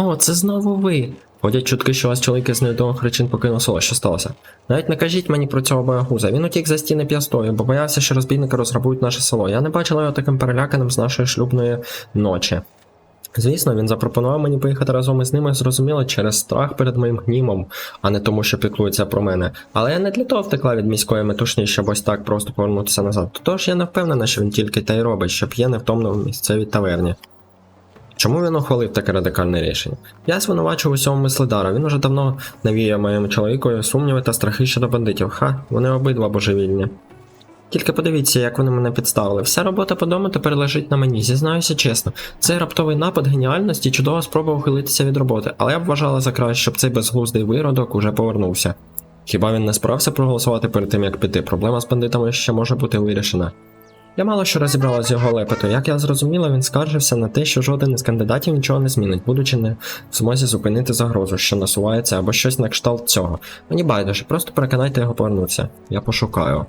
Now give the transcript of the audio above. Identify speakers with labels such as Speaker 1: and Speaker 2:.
Speaker 1: О, це знову ви. Ходять чутки, що вас чоловік із невідомих причин покинув село. Що сталося? Навіть не кажіть мені про цього боягуза. Він утік за стіни п'ястою, бо боявся, що розбійники розграбують наше село. Я не бачила його таким переляканим з нашої шлюбної ночі. Звісно, він запропонував мені поїхати разом із ними, зрозуміло, через страх перед моїм гнімом, а не тому, що піклується про мене. Але я не для того втекла від міської метушні, щоб ось так просто повернутися назад. Тож я не впевнена, що він тільки те й робить, що п'є невтомно в місцевій таверні. Чому він ухвалив таке радикальне рішення? Я звинувачую усьому мислидара. Він уже давно навіяв моєму чоловікові сумніви та страхи щодо бандитів. Ха, вони обидва божевільні. Тільки подивіться, як вони мене підставили. Вся робота по дому тепер лежить на мені, зізнаюся чесно. Цей раптовий напад геніальності чудова спроба ухилитися від роботи, але я б вважала за краще, щоб цей безглуздий виродок уже повернувся. Хіба він не справився проголосувати перед тим, як піти? Проблема з бандитами ще може бути вирішена. Я мало що розібрала з його лепету. Як я зрозуміла, він скаржився на те, що жоден із кандидатів нічого не змінить, будучи не в змозі зупинити загрозу, що насувається, або щось на кшталт цього. Мені байдуже, просто переконайте його повернутися. Я пошукаю.